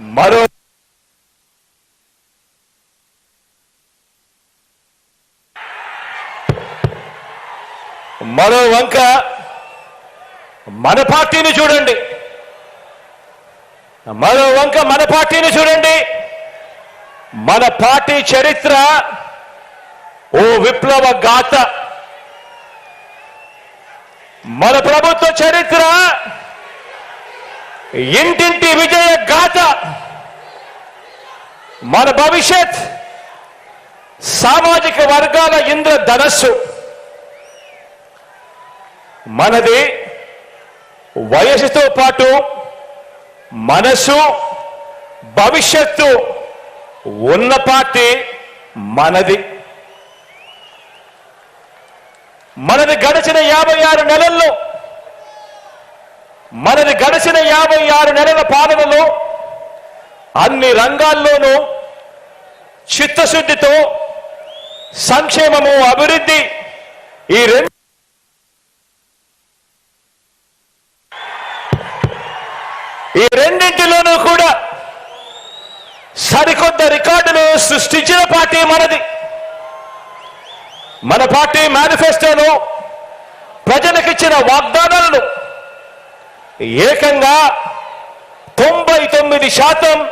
మరో మరో వంక మన పార్టీని చూడండి. మరో వంక మన పార్టీని చూడండి. మన పార్టీ చరిత్ర ఓ విప్లవ గాథ. మన ప్రభుత్వ చరిత్ర ఇంటింటి విజయ గాథ. మన భవిష్యత్ సామాజిక వర్గాల ఇంద్ర ధనస్సు. మనది వయసుతో పాటు మనసు భవిష్యత్తు ఉన్న పార్టీ మనది. మనది గడిచిన యాభై ఆరు నెలల్లో మనది గడిచిన యాభై ఆరు నెలల పాలనలో అన్ని రంగాల్లోనూ చిత్తశుద్ధితో సంక్షేమము అభివృద్ధి ఈ రెండు ఈ రెండింటిలోనూ కూడా సరికొత్త రికార్డులు సృష్టించిన పార్టీ మనది. మన పార్టీ మేనిఫెస్టోను ప్రజలకిచ్చిన వాగ్దానాలను ఏకంగా తొంభై తొమ్మిది శాతం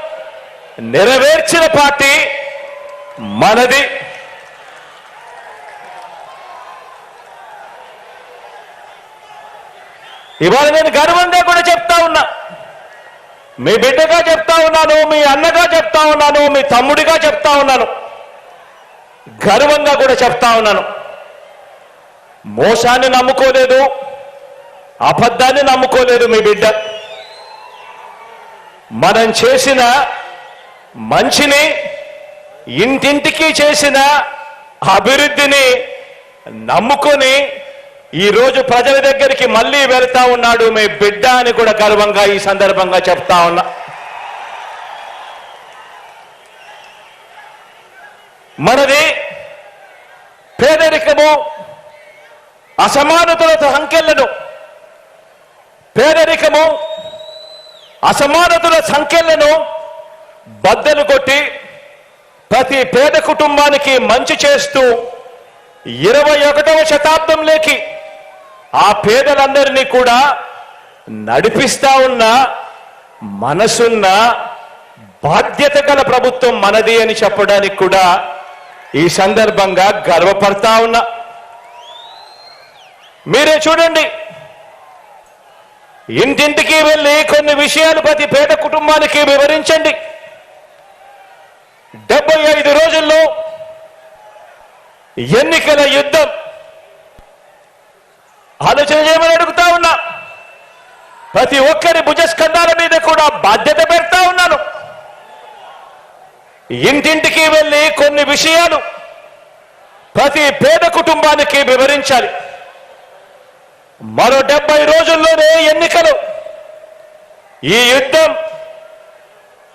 నెరవేర్చిన పార్టీ మనది. ఇవాళ నేను గర్వంగా కూడా చెప్తా ఉన్నా. మీ బిడ్డగా చెప్తా ఉన్నాను మీ అన్నగా చెప్తా ఉన్నాను మీ తమ్ముడిగా చెప్తా ఉన్నాను. గర్వంగా కూడా చెప్తా ఉన్నాను. మోసాన్ని నమ్ముకోలేదు. అబద్ధాన్ని నమ్ముకోలేదు మీ బిడ్డ. మనం చేసిన మంచిని ఇంటింటికి చేసిన అభివృద్ధిని నమ్ముకొని ఈ రోజు ప్రజల దగ్గరికి మళ్ళీ వెళ్తా ఉన్నాడు మీ బిడ్డ అని కూడా గర్వంగా ఈ సందర్భంగా చెప్తా ఉన్నా. మనది పేదరికము అసమానతలతో హంకెళ్ళను పేదరికము అసమానతల సంఖ్యలను బద్దలు కొట్టి ప్రతి పేద కుటుంబానికి మంచి చేస్తూ ఇరవై ఒకటవ శతాబ్దంలోకి ఆ పేదలందరినీ కూడా నడిపిస్తా ఉన్న మనసున్న బాధ్యత గల ప్రభుత్వం మనది అని చెప్పడానికి కూడా ఈ సందర్భంగా గర్వపడతా ఉన్నా. మీరే చూడండి. ఇంటింటికి వెళ్ళి కొన్ని విషయాలు ప్రతి పేద కుటుంబానికి వివరించండి. డెబ్బై ఐదు రోజుల్లో ఎన్నికల యుద్ధం. ఆలోచన చేయమని అడుగుతా ఉన్నా. ప్రతి ఒక్కరి భుజస్కంధాల మీద కూడా బాధ్యత పెడతా ఉన్నాను. ఇంటింటికి వెళ్ళి కొన్ని విషయాలు ప్రతి పేద కుటుంబానికి వివరించాలి. మరో డెబ్బై రోజుల్లోనే ఎన్నికలు. ఈ యుద్ధం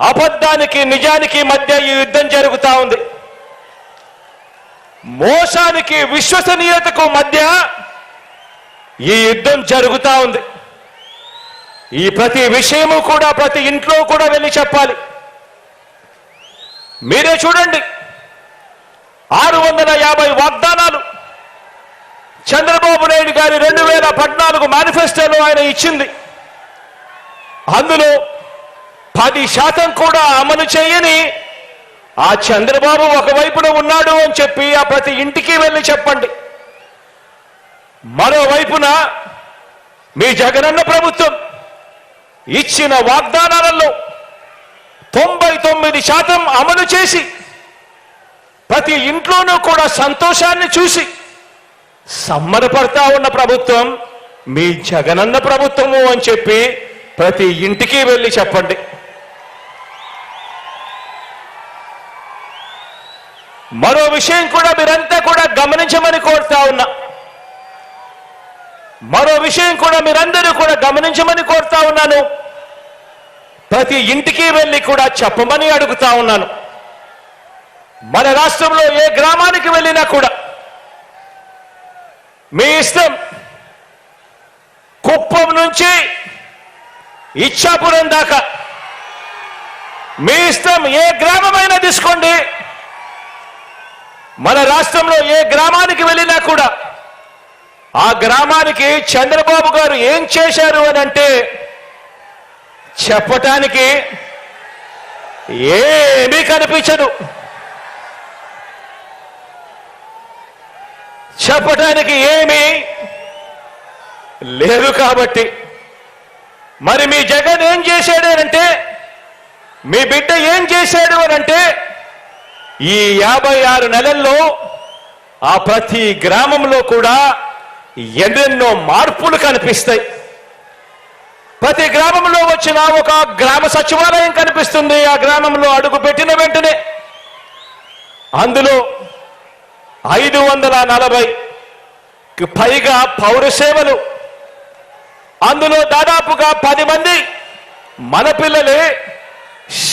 అబద్ధానికి నిజానికి మధ్య ఈ యుద్ధం జరుగుతూ ఉంది. మోసానికి విశ్వసనీయతకు మధ్య ఈ యుద్ధం జరుగుతూ ఉంది. ఈ ప్రతి విషయము కూడా ప్రతి ఇంట్లో కూడా వెళ్ళి చెప్పాలి. మీరే చూడండి. ఆరు వందల యాభై వాగ్దానాలు చంద్రబాబు నాయుడు గారి రెండు వేల పద్నాలుగు మేనిఫెస్టోలో ఆయన ఇచ్చింది. అందులో పది శాతం కూడా అమలు చేయని ఆ చంద్రబాబు ఒకవైపున ఉన్నాడు అని చెప్పి ఆ ప్రతి ఇంటికి వెళ్ళి చెప్పండి. మరోవైపున మీ జగనన్న ప్రభుత్వం ఇచ్చిన వాగ్దానాలలో తొంభై తొమ్మిది శాతం అమలు చేసి ప్రతి ఇంట్లోనూ కూడా సంతోషాన్ని చూసి సమ్మరపడతా ఉన్న ప్రభుత్వం మీ జగనన్న ప్రభుత్వము అని చెప్పి ప్రతి ఇంటికి వెళ్ళి చెప్పండి. మరో విషయం కూడా మీరంతా కూడా గమనించమని కోరుతా ఉన్నా. మరో విషయం కూడా మీరందరూ కూడా గమనించమని కోరుతా ఉన్నాను. ప్రతి ఇంటికి వెళ్ళి కూడా చెప్పమని అడుగుతా ఉన్నాను. మన రాష్ట్రంలో ఏ గ్రామానికి వెళ్ళినా కూడా మీ ఇష్టం. కుప్పం నుంచి ఇచ్చాపురం దాకా. మీ ఇష్టం ఏ గ్రామమైనా తీసుకోండి. మన రాష్ట్రంలో ఏ గ్రామానికి వెళ్ళినా కూడా ఆ గ్రామానికి చంద్రబాబు గారు ఏం చేశారు అని అంటే చెప్పటానికి ఏమీ కనిపించదు. చెప్పటానికి ఏమీ లేదు కాబట్టి. మరి మీ జగన్ ఏం చేశాడు అంటే మీ బిడ్డ ఏం చేశాడు అంటే ఈ యాభై ఆరు నెలల్లో ఆ ప్రతి గ్రామంలో కూడా ఎన్నెన్నో మార్పులు కనిపిస్తాయి. ప్రతి గ్రామంలో వచ్చిన ఒక గ్రామ సచివాలయం కనిపిస్తుంది. ఆ గ్రామంలో అడుగు పెట్టిన వెంటనే అందులో ఐదు వందల నలభై పైగా పౌర సేవలు అందులో దాదాపుగా పది మంది మన పిల్లలే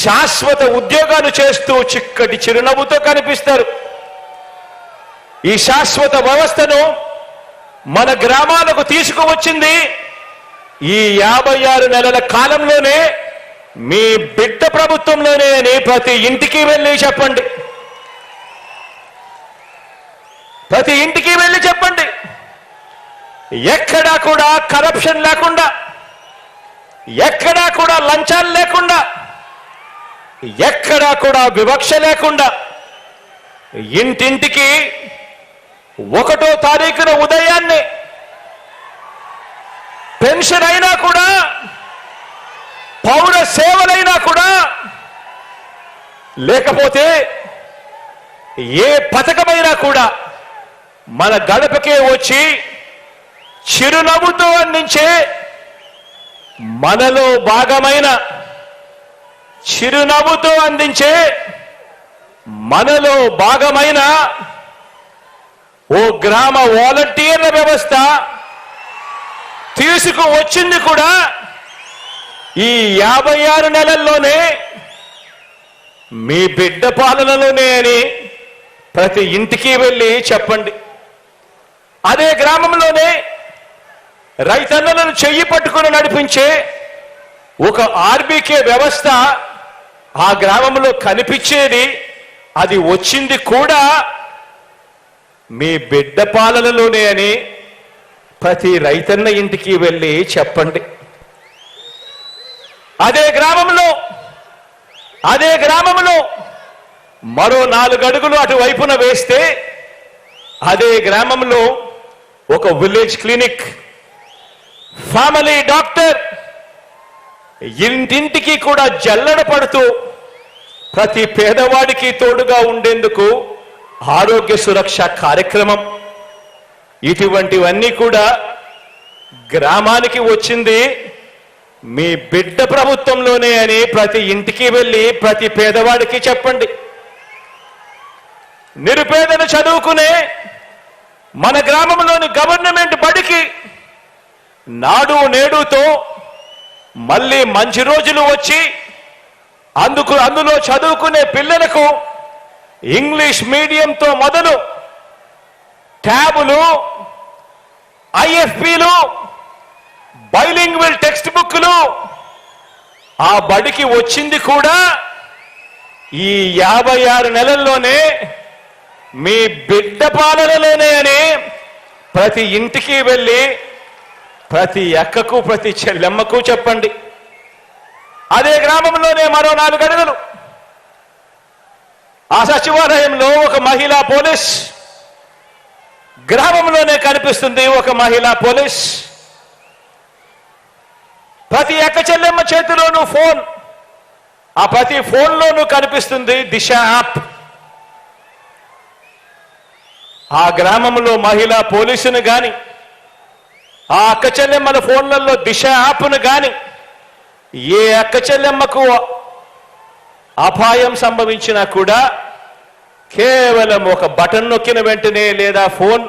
శాశ్వత ఉద్యోగాలు చేస్తూ చిక్కటి చిరునవ్వుతో కనిపిస్తారు. ఈ శాశ్వత వ్యవస్థను మన గ్రామాలకు తీసుకువచ్చింది ఈ యాభై ఆరు నెలల కాలంలోనే మీ బిడ్డ ప్రభుత్వంలోనే అని ప్రతి ఇంటికి వెళ్ళి చెప్పండి. ప్రతి ఇంటికి వెళ్ళి చెప్పండి. ఎక్కడా కూడా కరప్షన్ లేకుండా ఎక్కడా కూడా లంచాలు లేకుండా ఎక్కడా కూడా వివక్ష లేకుండా ఇంటింటికి ఒకటో తారీఖున ఉదయాన్నే పెన్షన్ అయినా కూడా పౌర సేవలైనా కూడా లేకపోతే ఏ పథకమైనా కూడా మన గడపకే వచ్చి చిరునవ్వుతో అందించే మనలో భాగమైన చిరునవ్వుతో అందించే మనలో భాగమైన ఓ గ్రామ వాలంటీర్ల వ్యవస్థ తీసుకువచ్చింది కూడా ఈ యాభై ఆరు నెలల్లోనే మీ బిడ్డ పాలనలోనే అని ప్రతి ఇంటికి వెళ్ళి చెప్పండి. అదే గ్రామంలోనే రైతన్నలను చెయ్యి పట్టుకుని నడిపించే ఒక ఆర్బీకే వ్యవస్థ ఆ గ్రామంలో కనిపించేది అది వచ్చింది కూడా మీ బిడ్డ పాలనలోనే అని ప్రతి రైతన్న ఇంటికి వెళ్ళి చెప్పండి. అదే గ్రామంలో అదే గ్రామంలో మరో నాలుగు అడుగులు అటువైపున వేస్తే అదే గ్రామంలో ఒక విలేజ్ క్లినిక్ ఫ్యామిలీ డాక్టర్ ఇంటింటికి కూడా జల్లడ పడుతూ ప్రతి పేదవాడికి తోడుగా ఉండేందుకు ఆరోగ్య సురక్ష కార్యక్రమం. ఇటువంటివన్నీ కూడా గ్రామానికి వచ్చింది. మీ బిడ్డ ప్రభుత్వంలోనే అని ప్రతి ఇంటికి వెళ్ళి ప్రతి పేదవాడికి చెప్పండి. నిరుపేదను చదువుకునే మన గ్రామంలోని గవర్నమెంట్ బడికి నాడు నేడుతో మళ్ళీ మంచి రోజులు వచ్చి అందుకు అందులో చదువుకునే పిల్లలకు ఇంగ్లీష్ మీడియంతో మొదలు ట్యాబులు ఐఎఫ్పిలు బైలింగ్విల్ టెక్స్ట్ బుక్లు ఆ బడికి వచ్చింది కూడా ఈ యాభై ఆరు నెలల్లోనే మీ బిడ్డ పాలనలోనే అని ప్రతి ఇంటికి వెళ్ళి ప్రతి అక్కకు ప్రతి చెల్లెమ్మకు చెప్పండి. అదే గ్రామంలోనే మరో నాలుగు అడుగులు. ఆ సచివాలయంలో ఒక మహిళా పోలీస్ గ్రామంలోనే కనిపిస్తుంది ఒక మహిళా పోలీస్. ప్రతి అక్క చెల్లెమ్మ చేతిలోనూ ఫోన్ ఆ ప్రతి ఫోన్లోనూ కనిపిస్తుంది దిశ యాప్. ఆ గ్రామంలో మహిళా పోలీసును కానీ ఆ అక్క చెల్లెమ్మల ఫోన్లలో దిశ యాప్ను కానీ ఏ అక్క చెల్లెమ్మకు అపాయం సంభవించినా కూడా కేవలం ఒక బటన్ నొక్కిన వెంటనే లేదా ఫోన్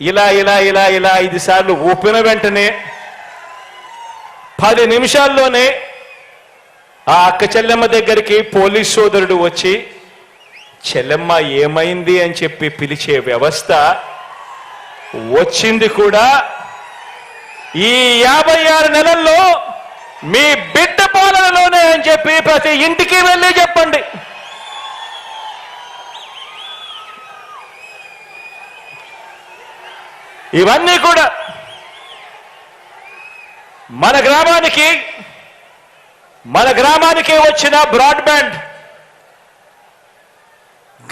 ఇలా ఇలా ఇలా ఇలా ఐదు సార్లు ఊపిన వెంటనే పది నిమిషాల్లోనే ఆ అక్క చెల్లెమ్మ దగ్గరికి పోలీస్ సోదరుడు వచ్చి చెల్లెమ్మ ఏమైంది? అని చెప్పి పిలిచే వ్యవస్థ వచ్చింది కూడా ఈ యాభై ఆరు నెలల్లో మీ బిడ్డ పాలనలోనే అని చెప్పి ప్రతి ఇంటికి వెళ్ళి చెప్పండి. ఇవన్నీ కూడా మన గ్రామానికి మన గ్రామానికి వచ్చిన బ్రాడ్బ్యాండ్.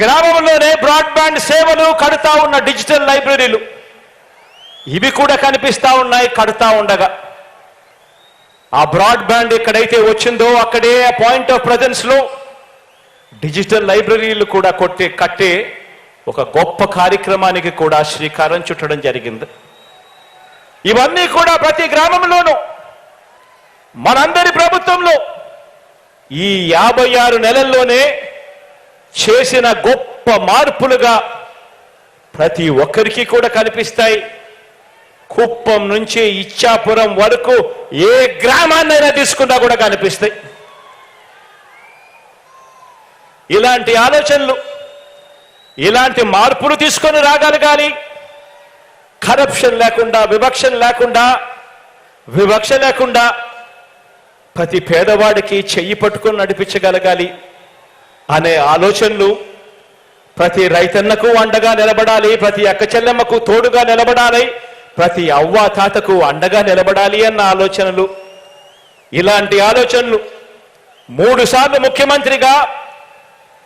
గ్రామంలోనే బ్రాడ్బ్యాండ్ సేవలు కడుతా ఉన్న డిజిటల్ లైబ్రరీలు. ఇవి కూడా కనిపిస్తూ ఉన్నాయి కడతా ఉండగా. ఆ బ్రాడ్బ్యాండ్ ఎక్కడైతే వచ్చిందో అక్కడే పాయింట్ ఆఫ్ ప్రజెన్స్లో డిజిటల్ లైబ్రరీలు కూడా కొట్టే కట్టే ఒక గొప్ప కార్యక్రమానికి కూడా శ్రీకారం చుట్టడం జరిగింది. ఇవన్నీ కూడా ప్రతి గ్రామంలోనూ మనందరి ప్రభుత్వంలో ఈ యాభై ఆరు నెలల్లోనే చేసిన గొప్ప మార్పులుగా ప్రతి ఒక్కరికి కూడా కనిపిస్తాయి. కుప్పం నుంచి ఇచ్చాపురం వరకు ఏ గ్రామాన్నైనా తీసుకున్నా కూడా కనిపిస్తాయి. ఇలాంటి ఆలోచనలు ఇలాంటి మార్పులు తీసుకొని రాగలగాలి కరప్షన్ లేకుండా వివక్ష లేకుండా వివక్ష లేకుండా ప్రతి పేదవాడికి చెయ్యి పట్టుకొని నడిపించగలగాలి అనే ఆలోచనలు ప్రతి రైతన్నకు అండగా నిలబడాలి ప్రతి అక్క చెల్లెమ్మకు తోడుగా నిలబడాలి ప్రతి అవ్వ తాతకు అండగా నిలబడాలి అన్న ఆలోచనలు. ఇలాంటి ఆలోచనలు మూడు సార్లు ముఖ్యమంత్రిగా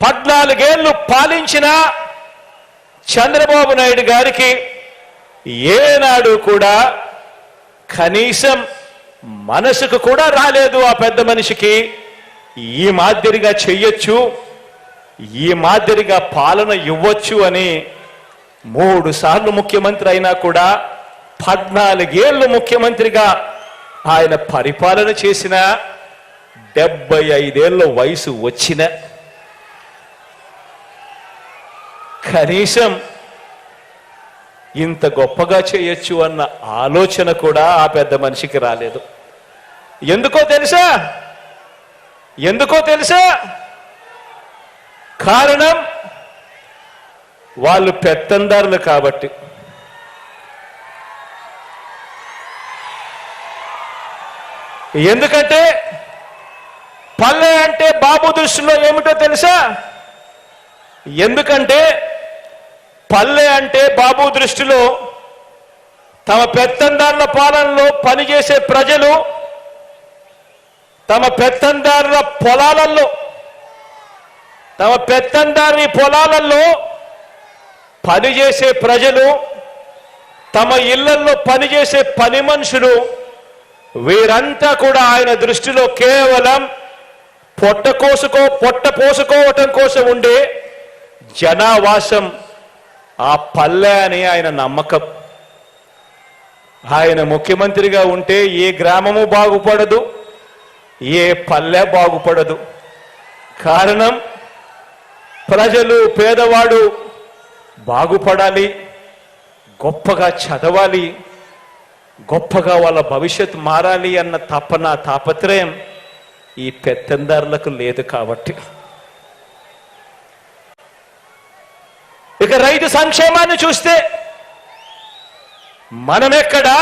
పద్నాలుగేళ్ళు పాలించిన చంద్రబాబు నాయుడు గారికి ఏనాడు కూడా కనీసం మనసుకు కూడా రాలేదు ఆ పెద్ద మనిషికి. ఈ మాదిరిగా చెయ్యొచ్చు ఈ మాదిరిగా పాలన ఇవ్వచ్చు అని మూడు సార్లు ముఖ్యమంత్రి అయినా కూడా పద్నాలుగేళ్ళు ముఖ్యమంత్రిగా ఆయన పరిపాలన చేసిన డెబ్బై ఐదేళ్ళ వయసు వచ్చిన కనీసం ఇంత గొప్పగా చేయొచ్చు అన్న ఆలోచన కూడా ఆ పెద్ద మనిషికి రాలేదు. ఎందుకో తెలుసా? ఎందుకో తెలుసా? కారణం వాళ్ళు పెత్తందారులు కాబట్టి. ఎందుకంటే పల్లె అంటే బాబు దృష్టిలో ఏమిటో తెలుసా? ఎందుకంటే పల్లె అంటే బాబు దృష్టిలో తమ పెత్తందారుల పాలనలో పనిచేసే ప్రజలు తమ పెత్తందారుల పొలాలలో తమ పెత్తందారి పొలాలలో పనిచేసే ప్రజలు తమ ఇళ్ళలో పనిచేసే పని మనుషులు వీరంతా కూడా ఆయన దృష్టిలో కేవలం పొట్ట కోసుకో పొట్ట పోసుకోవటం కోసం ఉండే జనావాసం ఆ పల్లె అని ఆయన నమ్మకం. ఆయన ముఖ్యమంత్రిగా ఉంటే ఏ గ్రామము బాగుపడదు ఏ పల్లె బాగుపడదు. కారణం ప్రజలు పేదవాడు బాగుపడాలి గొప్పగా చదవాలి. గొప్పగా వాళ్ళ భవిష్యత్తు మారాలి అన్న తపన తాపత్రయం ఈ పెత్తందారులకు లేదు కాబట్టి. ఇక రైతు సంక్షేమాన్ని చూస్తే మనం ఎక్కడా?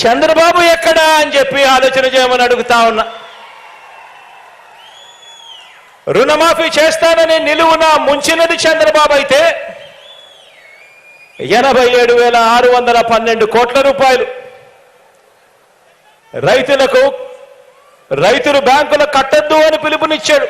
చంద్రబాబు ఎక్కడా అని చెప్పి ఆలోచన చేయమని అడుగుతా ఉన్నా. రుణమాఫీ చేస్తానని నిలువున ముంచినది చంద్రబాబు అయితే ఎనభై ఏడు వేల ఆరు వందల పన్నెండు కోట్ల రూపాయలు. రైతులకు రైతులు బ్యాంకులు కట్టద్దు అని పిలుపునిచ్చాడు.